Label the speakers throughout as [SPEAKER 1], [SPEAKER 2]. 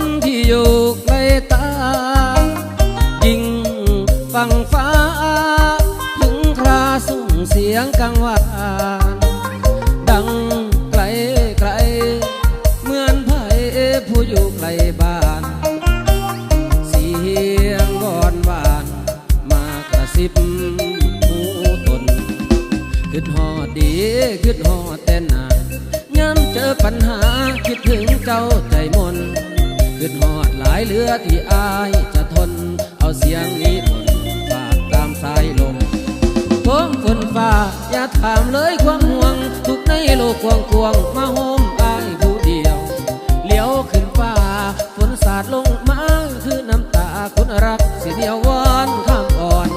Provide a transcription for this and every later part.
[SPEAKER 1] นที่อยู่ใกล้ตา ยิ่งฟังฟ้า ถึงคราสุ่งเสียงกังวานดังไกลไกล เหมือนไผ่ผู้อยู่ไกลบ้าน เสียงวอนวานมากระซิบผู้ตนขึ้นหอดีขึ้นหอดแต่นานย้ำเจอปัญหาคิดถึงายเหลือที่อายจะทน เอาเสียงนี้บนฝากตามสายลมท้องฝนฟ้า อย่าถามเลยความห่วง ทุกในโลกกวงกวงมาโฮมอายผู้เดียว เลี้ยวขึ้นฟ้า ฝนสาดลงมาคือน้ำตาคนรักสิเดียววอนข้ามอ่อน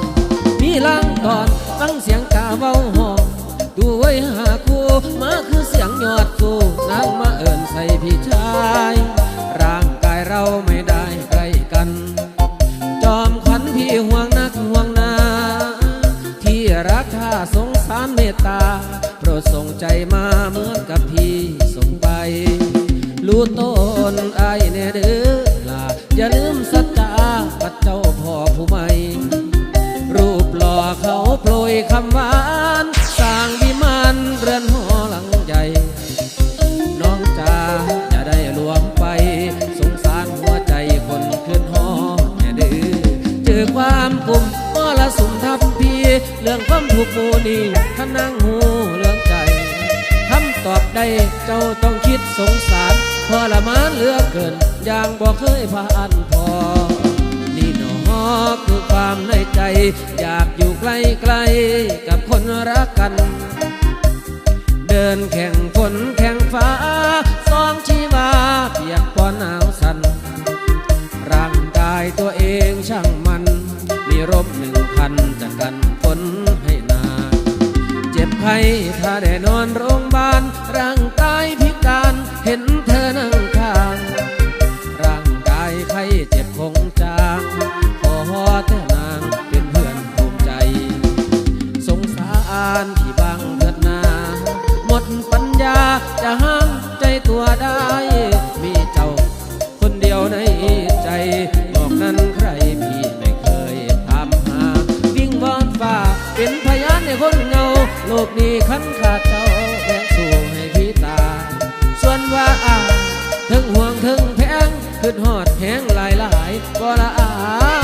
[SPEAKER 1] มีลังตอนฟังเสียงกาเว้าหองดูไว้หาคู่มาคือเสียงยอดสูนางมาเอิ่นใส่พี่ชาย ร่างกายเราไม่ได้ ใจมาเหมือนกับพี่ส่งไป รู้ต้นไอายแน่เด้อลาอย่าลืมสัจจากับเจ้าพ่อผู้ใหม่ รูปหล่อเขาโปรยคำหวานสร้างวิมานเรือนหอหลังใหญ่ น้องจ๋าอย่าได้ลวงไป สงสารหัวใจคนขึ้นหอแน่ดื้อเจอความกุมมรสุมทับพี่เรื่องความถูกหมูนี่ท่านั่งหูเรื่อง ตอบได้เจ้าต้องคิดสงสารทรมานเหลือเกินอย่างบ่เคยผ่านพอ นี่หนอคือความในใจ อยากอยู่ใกล้ๆกับคนรักกัน เดินแข่งฝนแข่งฟ้าสองชีวาเปียกปอนหนาวสันร่างกายตัวเองช่างมัน มีร่มหนึ่งคันจะกันฝน เจ็บไข้ถ้าได้นอนโรงพยาบาลร่างกายพิการเห็นเธอนั่งข้างร่างกายใครเจ็บคงจางขอเธอนางเป็นเพื่อนภูมิใจ สงสารที่บางเถิดนา หมดปัญญาจะห้ามใจตัวได้ มีเจ้าคนเดียวในใจนอกนั้นใครพี่ไม่เคยถามหาวิ่งบอนฟ้าเป็นพยานในคนเงา โลกนี้ขันขาดเจ้าแบกสู่ให้พี่ตา ส่วนว่าอาถึงห่วงถึงแพงขึ้นหอดแหงหลายหลายก็ละอา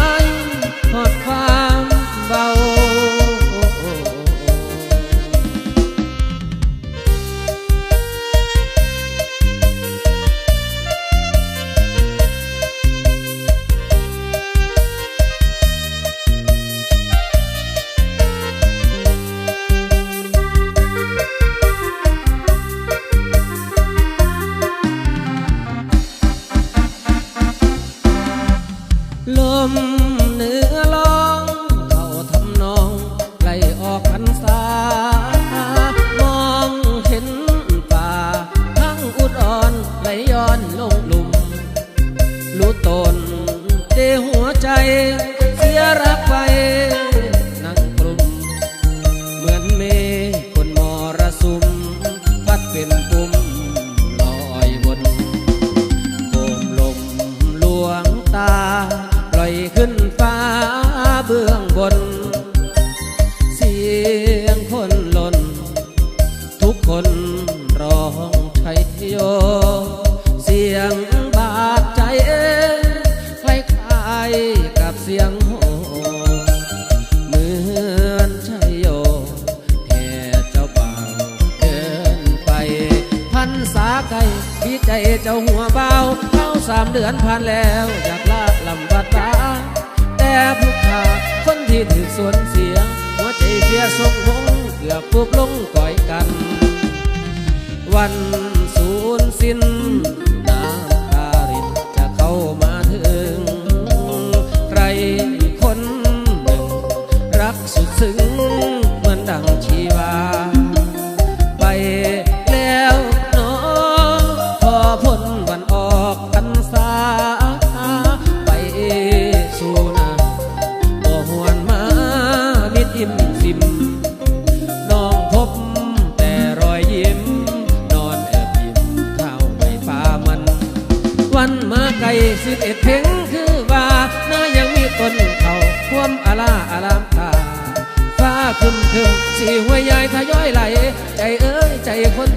[SPEAKER 1] สวนเสีย หัวใจเพียสงหงเกือบปุบลงก่อยกัน วัน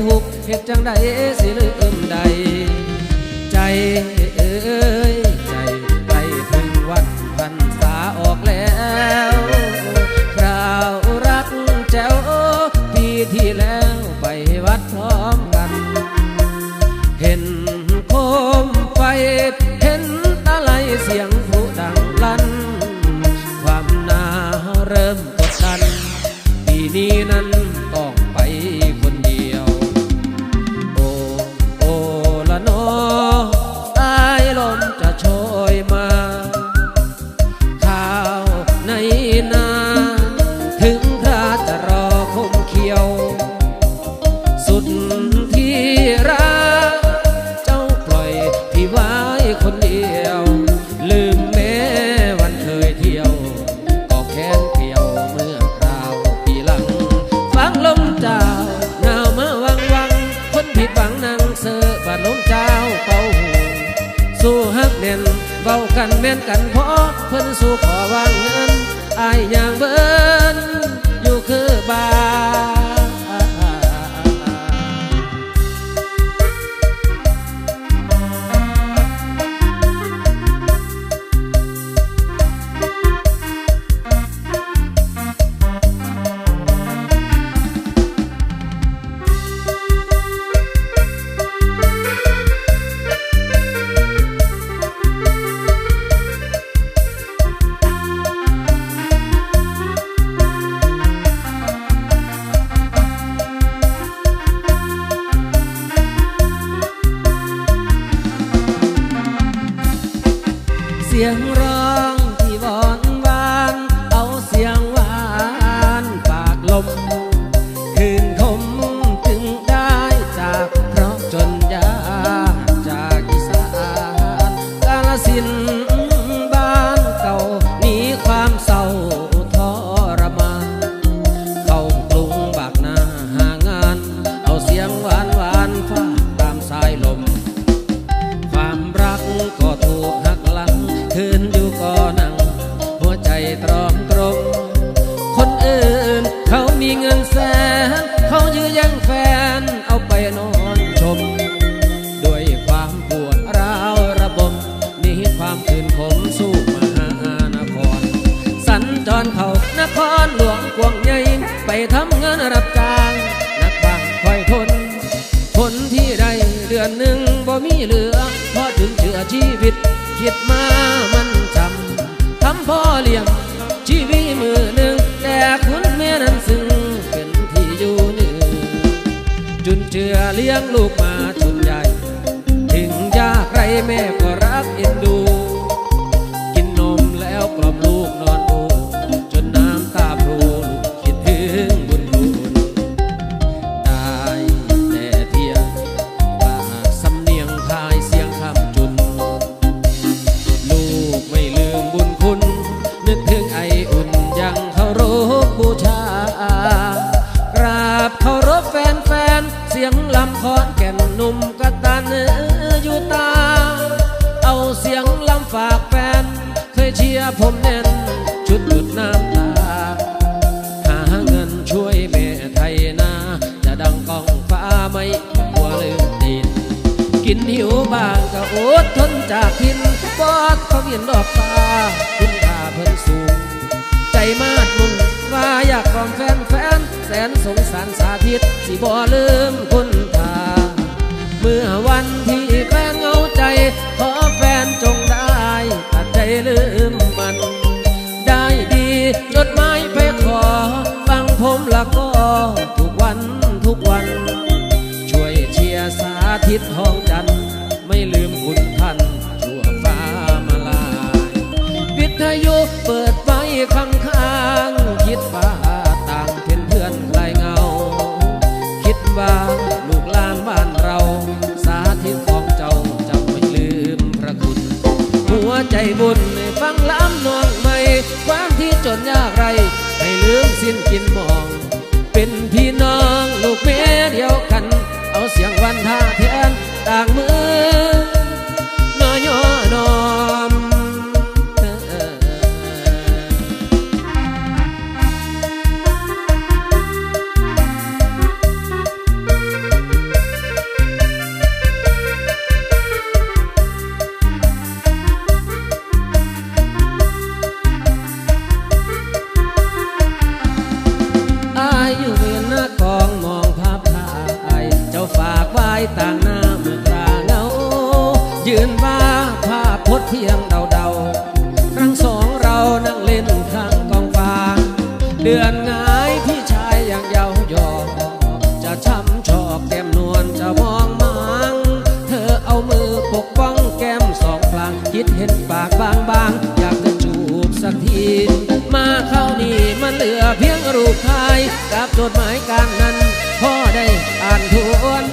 [SPEAKER 1] ทุกเห็ดจังใดสิลืมใด ใจเออ นกันพอเพิ่นสู่ขอวางเงินอายยางเบิ่ ชีวิตคิดมามันจำทำพ่อเลี้ยงชีวิตมือหนึ่งแต่คุณแม่นั้นซึ่งเป็นที่อยู่หนึ่งจุนเจือเลี้ยงลูกมาจนใหญ่ ถึงยากไรแม่ก็รักเอ็นดู ปอดเขาเวียนดอกตาคุณตาเพิ่นสูง ใจมาดมุ่งว่าอยากขอมแฟนแฟนแสนสงสารสาธิตสิบ่ลืมคุณตาเมื่อวันที่แฟนเงาใจ ขอแฟนจงได้ตัดใจลืมมัน ได้ดีจดหมายไปขอ ฟังผมละก็ทุกวันทุกวัน ช่วยเชียร์สาธิตห้องจันไม่ลืมคุณ สิ้นกินหมอ อามือปกป้องแก้มสองพลางคิดเห็นปากบางบางอยากจะจูบสักทีมาเข้านี่มันเหลือเพียงรูปถ่ายกับจดหมายการนั้นพ่อได้อ่านทวน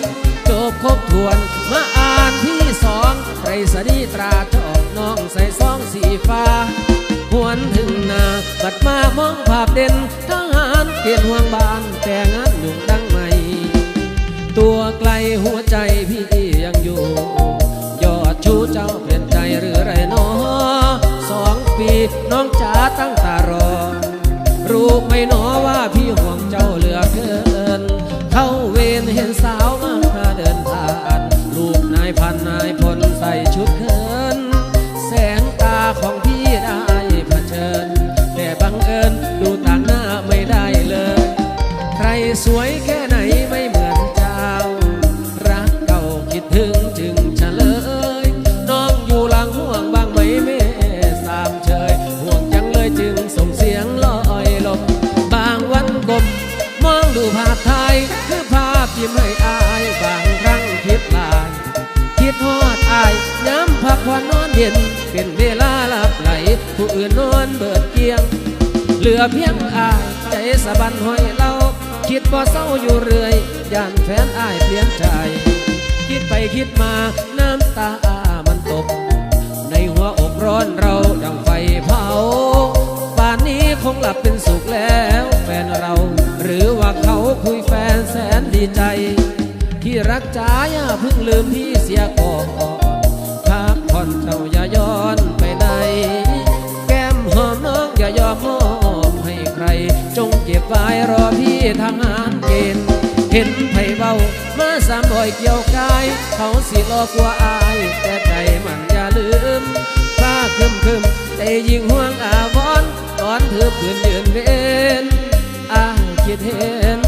[SPEAKER 1] จบครบทวนมาอ่านที่สองไรสนีตราจอกน้องใส่ซองสีฟ้าหวนถึงนาบัดมามองภาพเด่นทหารเกียรติห่วงบานแต่งานหนุ่มดังใหม่ ตัวไกลหัวใจ รู้ไหม่หนอว่าพี่ห่วงเจ้าเหลือเกิน เข้าเวรเห็นสาวมาเดินผ่าน ลูกนายพันนายพลใส่ชุดเขิน แสงตาของพี่ได้เผชิญ แต่บังเอิญดูต่างหน้าไม่ได้เลย ใครสวยแค่ เย็นเป็นเวลาหลับไหล ผู้อื่นนอนเบิดเกียง เหลือเพียงอายใจสะบันห้อยเล่าคิดบ่เศร้าอยู่เรื่อยย่านแฟนอายเปลี่ยนใจ คิดไปคิดมาน้ำตาอามันตก ในหัวอกร้อนเราดังไฟเผาป่านนี้คงหลับเป็นสุขแล้วแฟนเรา หรือว่าเขาคุยแฟนแสนดีใจ ที่รักจ๋าอย่าเพิ่งลืมพี่เสียก่อน อนเจ้าอย่าย้อนไปไหนแก้มหอมน้องอย่ายอมมอบให้ใคร จงเก็บไว้รอพี่ทางานเกณฑ์เห็นไผเบาเมื่อสามบ่อยเกี่ยวกายเขาสิรอกลัวอาย แต่ใจมันอย่าลืมฟ้าคึมคึมใจยิงห่วงอาวอนตอนเธอเพื่อนเดืนเวนอาคิดเห็น